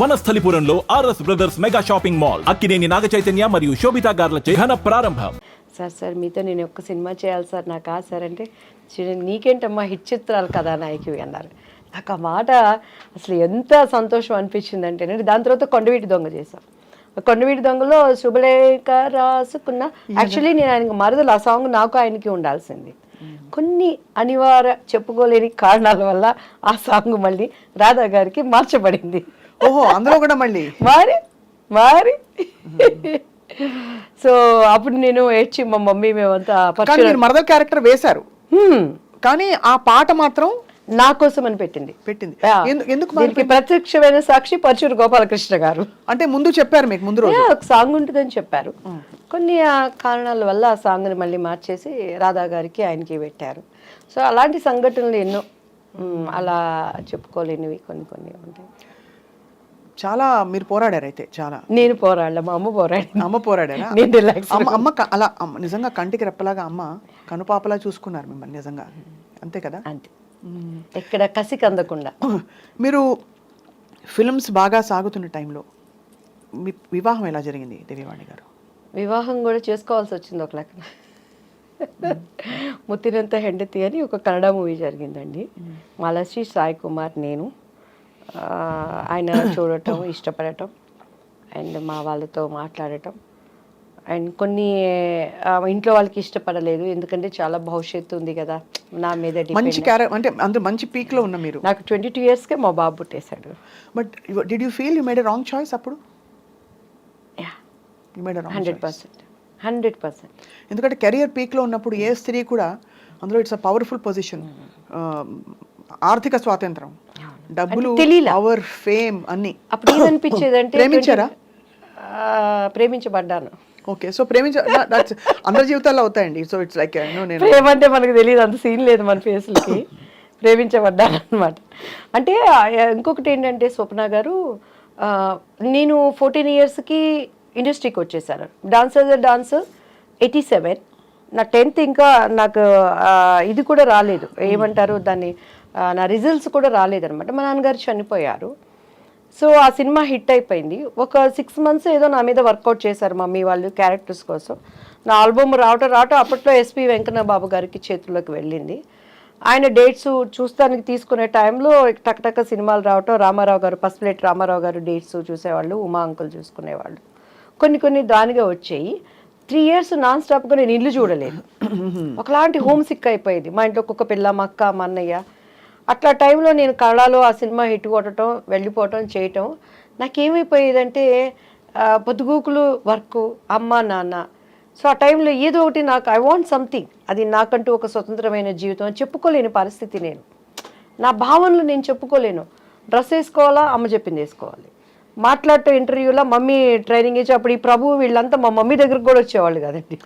వనస్థలిపురంలో RS brothers mega shopping mall Akkineni Naga Chaitanya మరియు శోభితా గార్లచే ఘన ప్రారంభం. సార్ సార్ మీతో నేను ఒక్క సినిమా చేయాలి సార్ నాకు ఆ సార్ అంటే నీకేంటమ్మా హిట్ చిత్రాలు కథానాయకి అన్నారు. నాకు ఆ మాట అసలు ఎంత సంతోషం అనిపించింది అంటే దాని తర్వాత కొండవీటి దొంగ చేశాం. కొండవీటి దొంగలో శుభలేఖ రాసుకున్న యాక్చువల్లీ నేను ఆయనకి మరదలు ఆ సాంగ్ నాకు ఆయనకి ఉండాల్సింది. కొన్ని అనివార్య చెప్పుకోలేని కారణాల వల్ల ఆ సాంగ్ మళ్ళీ రాధా గారికి మార్చబడింది. ఓహో అందులో కూడా మళ్ళీ? మరి మరి. సో అప్పుడు నేను ఏడ్చి మా మమ్మీ మేమంతా కానీ పక్షుల మీరు మరదల్ క్యారెక్టర్ వేశారు. కానీ ఆ పాట మాత్రం నా కోసం అని పెట్టింది. పెట్టింది ఎందుకు దీనికి? ప్రత్యక్షమైన సాక్షి పరచూరు గోపాలకృష్ణ గారు. అంటే ముందు చెప్పారు మీకు ముందు రోజు? ఒక సాంగ్ ఉంటుందని చెప్పారు. కొన్ని ఆ కారణాల వల్ల ఆ సాంగ్ని మళ్ళీ మార్చేసి రాధా గారికి ఆయనకి పెట్టారు. సో అలాంటి సంఘటనలు ఎన్నో అలా చెప్పుకోలేనివి కొన్ని కొన్ని ఉంటాయి. చాలా మీరు పోరాడారు అయితే చాలా. నేను పోరాడలే మా అమ్మ పోరాడి అమ్మ పోరాడారా? నేను రిలాక్స్ అమ్మ అమ్మ క- అలా అమ్మ నిజంగా కంటికి రెప్పలాగా అమ్మ కనుపాపలా చూసుకున్నారు మిమ్మల్ని నిజంగా. అంతే కదా? అంతే. ఎక్కడ కసికి అందకుండా. మీరు ఫిల్మ్స్ బాగా సాగుతున్న టైంలో మీ వివాహం ఎలా జరిగింది దేవివాణి గారు? వివాహం కూడా చేసుకోవాల్సి వచ్చింది ఒక లెక్కన ముత్తినంత హెండతి అని ఒక కన్నడ మూవీ జరిగిందండి. మాలశ్రీ సాయి కుమార్ నేను. ఆయన చూడటం ఇష్టపడటం అండ్ మా వాళ్ళతో మాట్లాడటం. అండ్ కొన్ని ఇంట్లో వాళ్ళకి ఇష్టపడలేదు. ఎందుకంటే చాలా భవిష్యత్తు ఉంది కదా. నా మీద మంచి అంటే అందులో మంచి పీక్లో ఉన్న మీరు. నాకు ట్వంటీ టూ ఇయర్స్కే మా బాబు పుట్టేశాడు. But did you feel you made a wrong choice అప్పుడు? హండ్రెడ్ పర్సెంట్ హండ్రెడ్ పర్సెంట్ ఎందుకంటే కెరియర్ పీక్లో ఉన్నప్పుడు ఏ స్త్రీ కూడా అందులో ఇట్స్ అ పవర్ఫుల్ పొజిషన్ ఆర్థిక స్వాతంత్రం. డబ్బులు. పవర్ ఫేమ్ అన్ని. అప్పుడు ఏమనిపించేది అంటే ప్రేమించారా ప్రేమించబడ్డాను. ఓకే సో ప్రేమించ అందరి జీవితాల్లో అవుతాయండి. సో ఇట్స్ లైక్ నేను ప్రేమ అంటే మనకు తెలియదు అంత సీన్ లేదు మన ఫేస్లకి ప్రేమించబడ్డాను అనమాట అంటే ఇంకొకటి ఏంటంటే స్వప్న గారు నేను ఫోర్టీన్ ఇయర్స్కి ఇండస్ట్రీకి వచ్చేసాను. Dance as dance eighty seven నా టెన్త్ ఇంకా నాకు ఇది కూడా రాలేదు. ఏమంటారు దాన్ని? నా రిజల్ట్స్ కూడా రాలేదన్నమాట. మా నాన్నగారు చనిపోయారు. సో ఆ సినిమా హిట్ అయిపోయింది. ఒక సిక్స్ మంత్స్ ఏదో నా మీద వర్కౌట్ చేశారు మమ్మీ వాళ్ళు క్యారెక్టర్స్ కోసం. నా ఆల్బమ్ రావటం రావటం అప్పట్లో ఎస్పి వెంకన్న బాబు గారికి చేతుల్లోకి వెళ్ళింది. ఆయన డేట్స్ చూస్తానికి తీసుకునే టైంలో టక్ టక్ సినిమాలు రావటం రామారావు గారు పసుపులేటి రామారావు గారు డేట్స్ చూసేవాళ్ళు ఉమా అంకుల్ చూసుకునేవాళ్ళు. కొన్ని కొన్ని దానిగా వచ్చాయి. త్రీ ఇయర్స్ నాన్ స్టాప్గా నేను ఇల్లు చూడలేదు. ఒకలాంటి హోమ్ సిక్ అయిపోయేది. మా ఇంట్లో ఒక్కొక్క పిల్ల మా అక్క మా అన్నయ్య అట్లా టైంలో నేను కళలో ఆ సినిమా హిట్ కొట్టడం వెళ్ళిపోవటం చేయటం నాకేమైపోయేదంటే పొద్దుగూకులు వర్క్ అమ్మ నాన్న. సో ఆ టైంలో ఏదో ఒకటి నాకు ఐ వాంట్ సంథింగ్ అది నాకంటూ ఒక స్వతంత్రమైన జీవితం అని చెప్పుకోలేని పరిస్థితి నేను. నా భావనలు నేను చెప్పుకోలేను. డ్రెస్ వేసుకోవాలా? అమ్మ చెప్పింది వేసుకోవాలి. మాట్లాడటం ఇంటర్వ్యూలో మమ్మీ ట్రైనింగ్ ఇచ్చి అప్పుడు ఈ ప్రభు వీళ్ళంతా మా మమ్మీ దగ్గరకు కూడా వచ్చేవాళ్ళు కదండి.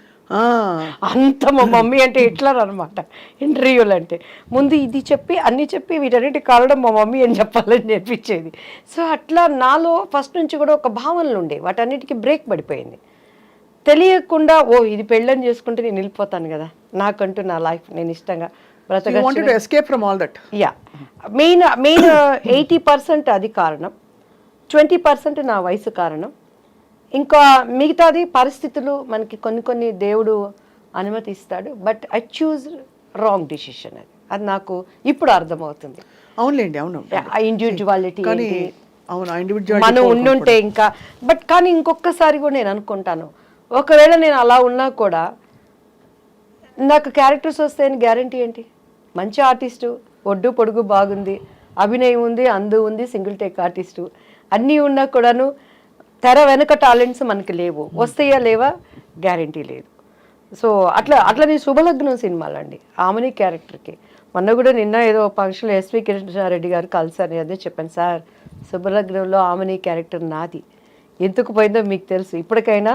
అంత మా మమ్మీ అంటే హిట్లర్ అనమాట ఇంటర్వ్యూలు అంటే. ముందు ఇది చెప్పి అన్ని చెప్పి వీటన్నిటి కారణం మా మమ్మీ అని చెప్పాలని నేర్పించేది. సో అట్లా నాలో ఫస్ట్ నుంచి కూడా ఒక భావనలు ఉండే. వాటన్నిటికీ బ్రేక్ పడిపోయింది. తెలియకుండా ఓ ఇది పెళ్ళని చేసుకుంటే నేను వెళ్ళిపోతాను కదా. నాకంటూ నా లైఫ్ నేను ఇష్టంగా yeah main main eighty percent అది కారణం. ట్వంటీ పర్సెంట్ నా వయసు కారణం. ఇంకా మిగతాది పరిస్థితులు మనకి కొన్ని కొన్ని దేవుడు అనుమతిస్తాడు but I choose wrong decision అది. అది నాకు ఇప్పుడు అర్థమవుతుంది. అవునులేండి అవును. ఇండివిజువాలిటీ అవును మనం ఉండుంటే ఇంకా బట్ కానీ ఇంకొకసారి కూడా నేను అనుకుంటాను. ఒకవేళ నేను అలా ఉన్నా కూడా నాకు క్యారెక్టర్స్ వస్తాయని గ్యారంటీ ఏంటి? మంచి ఆర్టిస్టు ఒడ్డు పొడుగు బాగుంది అభినయం ఉంది అందు ఉంది సింగిల్ టేక్ ఆర్టిస్టు అన్నీ ఉన్నా కూడాను తెర వెనక టాలెంట్స్ మనకి లేవు. వస్తాయా లేవా? గ్యారంటీ లేదు. సో అట్లా అట్లా నేను శుభలగ్నం సినిమాలు అండి ఆమెని క్యారెక్టర్కి. మొన్న కూడా నిన్న ఏదో ఫంక్షన్లో ఎస్వి కృష్ణారెడ్డి గారు కలిసారు. అదే చెప్పాను సార్ శుభలగ్నంలో ఆమెని క్యారెక్టర్ నాది. ఎందుకు పోయిందో మీకు తెలుసు. ఇప్పటికైనా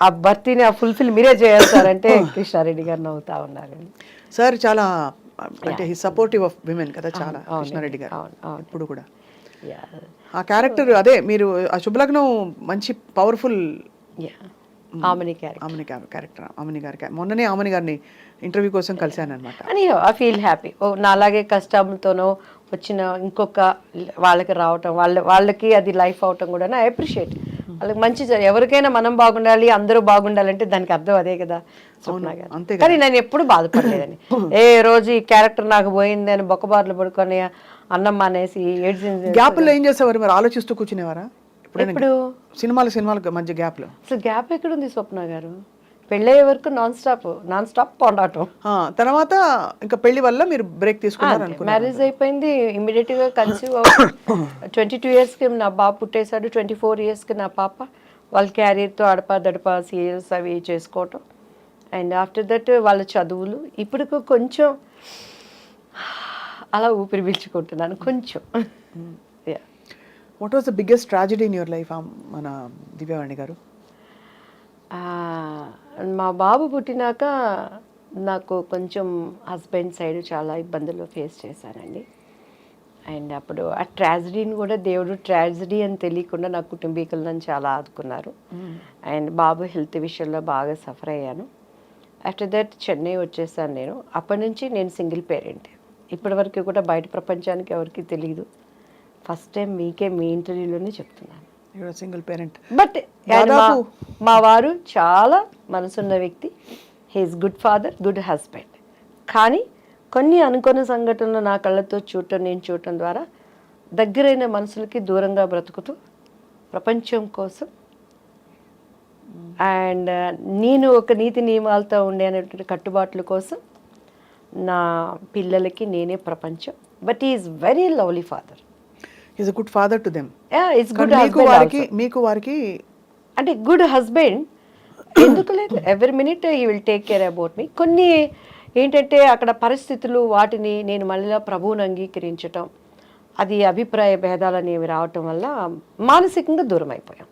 ఆ భర్తీని ఆ ఫుల్ఫిల్ మీరే చేయాలి సార్ అంటే కృష్ణారెడ్డి గారు నవ్వుతా ఉన్నారండి. సార్ చాలా అంటే హీ సపోర్టివ్ ఆఫ్ విమెన్ కదా చాలా కృష్ణారెడ్డి గారు. ఇప్పుడు కూడా. ఆ క్యారెక్టర్ అదే మీరు ఆ శుభలగ్నం మంచి పవర్ఫుల్ యా ఆమెని ఆమెని క్యారెక్టర్ ఆమెని గారి మొన్ననే ఆమెని గారిని ఇంటర్వ్యూ కోసం కలిశాను అనమాట అని ఐ ఫీల్ హ్యాపీ ఓ నాలాగే కష్టంతోనో వచ్చిన ఇంకొక వాళ్ళకి రావటం వాళ్ళ వాళ్ళకి అది లైఫ్ అవటం కూడా ఐ అప్రిషియేట్ వాళ్ళకి మంచి ఎవరికైనా మనం బాగుండాలి అందరూ బాగుండాలంటే దానికి అర్థం అదే కదా. అంతే కానీ నేను ఎప్పుడు బాధపడలేదని ఏ రోజు ఈ క్యారెక్టర్ నాకు పోయింది అని బొక్కబార్లు పడుకొని అన్నం మానేసి గ్యాప్లో ఏం చేసేవారు మరి? ఆలోచిస్తూ కూర్చునేవారా? ఎప్పుడు? సినిమాలు సినిమాలకు మధ్య గ్యాప్లో. అసలు గ్యాప్ ఎక్కడుంది స్వప్న గారు? పెళ్ళయ్యే వరకు నాన్ స్టాప్ నాన్ స్టాప్ పోండాటం తర్వాత ఇంకా పెళ్ళి వల్ల మీరు బ్రేక్ తీసుకున్నారు మ్యారేజ్ అయిపోయింది ఇమీడియట్గా కన్సీవ్ ట్వంటీ టూ కి నా బాబు పుట్టేశాడు ట్వంటీ ఫోర్కి నా పాప. వాళ్ళ క్యారియర్తో అడపా దడపా సీరియల్స్ అవి చేసుకోవటం. అండ్ ఆఫ్టర్ దట్ వాళ్ళ చదువులు. ఇప్పుడు కొంచెం అలా ఊపిరి పీల్చుకుంటున్నాను కొంచెం. What was the biggest tragedy in your life మన దివ్యవాణి గారు? మా బాబు పుట్టినాక నాకు కొంచెం హస్బెండ్ సైడ్ చాలా ఇబ్బందులు ఫేస్ చేశానండి అండ్ అప్పుడు ఆ ట్రాజడీని కూడా దేవుడు ట్రాజడీ అని తెలియకుండా నా కుటుంబీకులు నన్ను చాలా ఆదుకున్నారు. అండ్ బాబు హెల్త్ విషయంలో బాగా సఫర్ అయ్యాను. ఆఫ్టర్ దట్ చెన్నై వచ్చేసాను నేను. అప్పటి నుంచి నేను సింగిల్ పేరెంట్. ఇప్పటి వరకు కూడా బయట ప్రపంచానికి ఎవరికి తెలియదు ఫస్ట్ టైం మీకే మీ ఇంటర్వ్యూలోనే చెప్తున్నాను. సింగిల్ పేరెంట్ బట్ మా- వారు చాలా మనసున్న వ్యక్తి. He's good father good husband కానీ కొన్ని అనుకోని సంఘటనలు నా కళ్ళతో చూడటం నేను చూడటం ద్వారా దగ్గరైన మనుషులకి దూరంగా బ్రతుకుతూ ప్రపంచం కోసం అండ్ నేను ఒక నీతి నియమాలతో ఉండే అనేటువంటి కట్టుబాట్ల కోసం నా పిల్లలకి నేనే ప్రపంచం. But is very lovely father is good father to them it's good మీకు వారికి మీకు వారికి అంటే గుడ్ హస్బెండ్ ఎందుకు లేదు? Every minute he will take care about me కొన్ని ఏంటంటే అక్కడ పరిస్థితులు వాటిని నేను మళ్ళీ ప్రభువుని అంగీకరించటం అది అభిప్రాయ భేదాలు అనేవి రావటం వల్ల మానసికంగా దూరం అయిపోయాం